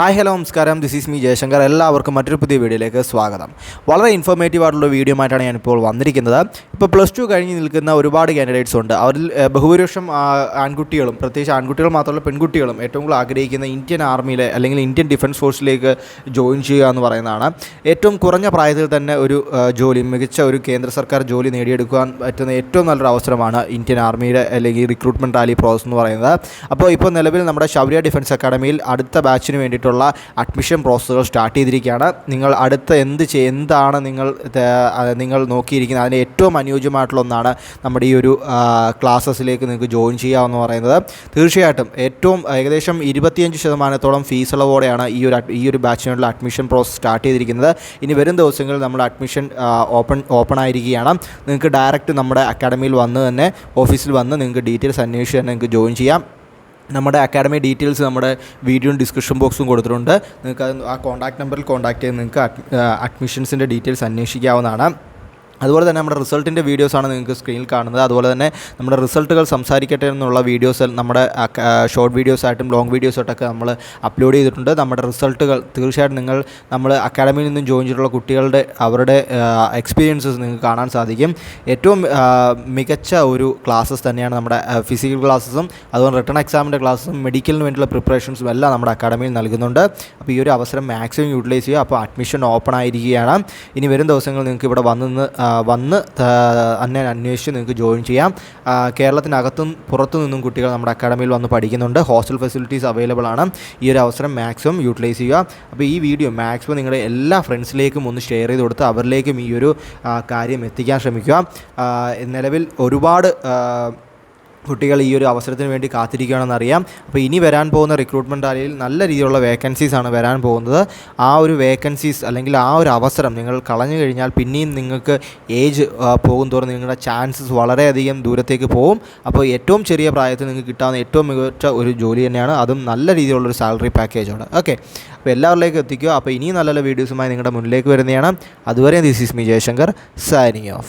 Hi hello നമസ്കാരം. This is me Jayashankar. എല്ലാവർക്കും മറ്റൊരു പുതിയ വീഡിയോയിലേക്ക് സ്വാഗതം. വളരെ ഇൻഫോർമേറ്റീവ് ആയിട്ടുള്ള വീഡിയോ ആയിട്ടാണ് ഇപ്പോൾ വന്നിരിക്കുന്നത്. ഇപ്പോൾ പ്ലസ് ടു കഴിഞ്ഞ് നിൽക്കുന്ന ഒരുപാട് കാൻഡിഡേറ്റ്സ് ഉണ്ട്. അവരിൽ ബഹുഭൂരിപക്ഷം ആൺകുട്ടികളും പ്രത്യേകിച്ച് ആൺകുട്ടികൾ മാത്രമല്ല പെൺകുട്ടികളും ഏറ്റവും കൂടുതൽ ആഗ്രഹിക്കുന്ന ഇന്ത്യൻ ആർമിയിലെ അല്ലെങ്കിൽ ഇന്ത്യൻ ഡിഫൻസ് ഫോഴ്സിലേക്ക് ജോയിൻ ചെയ്യുക എന്ന് പറയുന്നതാണ്. ഏറ്റവും കുറഞ്ഞ പ്രായത്തിൽ തന്നെ ഒരു ജോലി മികച്ച ഒരു കേന്ദ്ര സർക്കാർ ജോലി നേടിയെടുക്കുവാൻ പറ്റുന്ന ഏറ്റവും നല്ലൊരു അവസരമാണ് ഇന്ത്യൻ ആർമിയുടെ അല്ലെങ്കിൽ റിക്രൂട്ട്മെന്റ് റാലി പ്രോസസ് എന്ന് പറയുന്നത്. അപ്പോൾ ഇപ്പോൾ നിലവിൽ നമ്മുടെ ശൗര്യ ഡിഫൻസ് അക്കാഡമിയിൽ അടുത്ത ബാച്ചിന് വേണ്ടിയിട്ടുള്ള അഡ്മിഷൻ പ്രോസസ്സുകൾ സ്റ്റാർട്ട് ചെയ്തിരിക്കുകയാണ്. നിങ്ങൾ അടുത്ത എന്ത് ചെയ് എന്താണ് നിങ്ങൾ നിങ്ങൾ നോക്കിയിരിക്കുന്നത്? അതിന് ഏറ്റവും അനുയോജ്യമായിട്ടുള്ള ഒന്നാണ് നമ്മുടെ ഈ ഒരു ക്ലാസ്സസിലേക്ക് നിങ്ങൾക്ക് ജോയിൻ ചെയ്യാമെന്ന് പറയുന്നത്. തീർച്ചയായിട്ടും ഏറ്റവും ഏകദേശം ഇരുപത്തിയഞ്ച് ശതമാനത്തോളം ഫീസ് ഈ ഒരു ഈ ഒരു ബാച്ചിനുള്ള അഡ്മിഷൻ പ്രോസസ് സ്റ്റാർട്ട് ചെയ്തിരിക്കുന്നത്. ഇനി വരും ദിവസങ്ങളിൽ നമ്മൾ അഡ്മിഷൻ ഓപ്പൺ ഓപ്പൺ ആയിരിക്കുകയാണ് നിങ്ങൾക്ക് ഡയറക്റ്റ് നമ്മുടെ അക്കാഡമിയിൽ വന്ന് തന്നെ ഓഫീസിൽ വന്ന് നിങ്ങൾക്ക് ഡീറ്റെയിൽസ് അന്വേഷിച്ച് തന്നെ നിങ്ങൾക്ക് ജോയിൻ ചെയ്യാം. നമ്മുടെ അക്കാഡമി ഡീറ്റെയിൽസ് നമ്മുടെ വീഡിയോ ഡിസ്ക്രിപ്ഷൻ ബോക്സും കൊടുത്തിട്ടുണ്ട്. നിങ്ങൾക്ക് ആ കോൺടാക്ട് നമ്പറിൽ കോൺടാക്ട് ചെയ്ത് നിങ്ങൾക്ക് അഡ്മിഷൻസിന്റെ ഡീറ്റെയിൽസ് അന്വേഷിക്കാവുന്നതാണ്. അതുപോലെ തന്നെ നമ്മുടെ റിസൾട്ടിന്റെ വീഡിയോസാണ് നിങ്ങൾക്ക് സ്ക്രീനിൽ കാണുന്നത്. അതുപോലെ തന്നെ നമ്മുടെ റിസൾട്ടുകൾ സംസാരിക്കട്ടെ എന്നുള്ള വീഡിയോസ് നമ്മുടെ ഷോർട്ട് വീഡിയോസായിട്ടും ലോങ് വീഡിയോസായിട്ടൊക്കെ നമ്മൾ അപ്ലോഡ് ചെയ്തിട്ടുണ്ട്. നമ്മുടെ റിസൾട്ടുകൾ തീർച്ചയായിട്ടും നിങ്ങൾ നമ്മൾ അക്കാഡമിയിൽ നിന്നും ജോയിൻ ചെയ്തിട്ടുള്ള കുട്ടികളുടെ അവരുടെ എക്സ്പീരിയൻസസ് നിങ്ങൾക്ക് കാണാൻ സാധിക്കും. ഏറ്റവും മികച്ച ഒരു ക്ലാസ്സസ് തന്നെയാണ് നമ്മുടെ ഫിസിക്കൽ ക്ലാസ്സസും അതുപോലെ റിട്ടേൺ എക്സാമിന്റെ ക്ലാസ്സും മെഡിക്കലിന് വേണ്ടിയുള്ള പ്രിപ്പറേഷൻസും എല്ലാം നമ്മുടെ അക്കാഡമിയിൽ നൽകുന്നുണ്ട്. അപ്പോൾ ഈ ഒരു അവസരം മാക്സിമം യൂട്ടിലൈസ് ചെയ്യുക. അപ്പോൾ അഡ്മിഷൻ ഓപ്പൺ ആയിരിക്കുകയാണ്. ഇനി വരും ദിവസങ്ങളിൽ നിങ്ങൾക്ക് ഇവിടെ വന്നു വന്ന് അന്നെ അന്വേഷിച്ച് നിങ്ങൾക്ക് ജോയിൻ ചെയ്യാം. കേരളത്തിനകത്തും പുറത്തു നിന്നും കുട്ടികൾ നമ്മുടെ അക്കാഡമിയിൽ വന്ന് പഠിക്കുന്നുണ്ട്. ഹോസ്റ്റൽ ഫെസിലിറ്റീസ് അവൈലബിൾ ആണ്. ഈ ഒരു അവസരം മാക്സിമം യൂട്ടിലൈസ് ചെയ്യുക. അപ്പോൾ ഈ വീഡിയോ മാക്സിമം നിങ്ങളുടെ എല്ലാ ഫ്രണ്ട്സിലേക്കും ഒന്ന് ഷെയർ ചെയ്ത് കൊടുത്ത് അവരിലേക്കും ഈ ഒരു കാര്യം എത്തിക്കാൻ ശ്രമിക്കുക. നിലവിൽ ഒരുപാട് കുട്ടികൾ ഈ ഒരു അവസരത്തിന് വേണ്ടി കാത്തിരിക്കുകയാണെന്ന് അറിയാം. അപ്പോൾ ഇനി വരാൻ പോകുന്ന റിക്രൂട്ട്മെന്റ് റാലിയിൽ നല്ല രീതിയിലുള്ള വേക്കൻസീസ് ആണ് വരാൻ പോകുന്നത്. ആ ഒരു വേക്കൻസീസ് അല്ലെങ്കിൽ ആ ഒരു അവസരം നിങ്ങൾ കളഞ്ഞു കഴിഞ്ഞാൽ പിന്നെയും നിങ്ങൾക്ക് ഏജ് പോകും തോറും നിങ്ങളുടെ ചാൻസസ് വളരെയധികം ദൂരത്തേക്ക് പോകും. അപ്പോൾ ഏറ്റവും ചെറിയ പ്രായത്തിൽ നിങ്ങൾക്ക് കിട്ടാവുന്ന ഏറ്റവും മികച്ച ഒരു ജോലി തന്നെയാണ്. അതും നല്ല രീതിയിലുള്ളൊരു സാലറി പാക്കേജാണ് ഓക്കെ അപ്പോൾ എല്ലാവരിലേക്കും എത്തിക്കുക. അപ്പോൾ ഇനിയും നല്ല നല്ല വീഡിയോസുമായി നിങ്ങളുടെ മുന്നിലേക്ക് വരുന്നതാണ്. അതുവരെ this is me Jayashankar signing off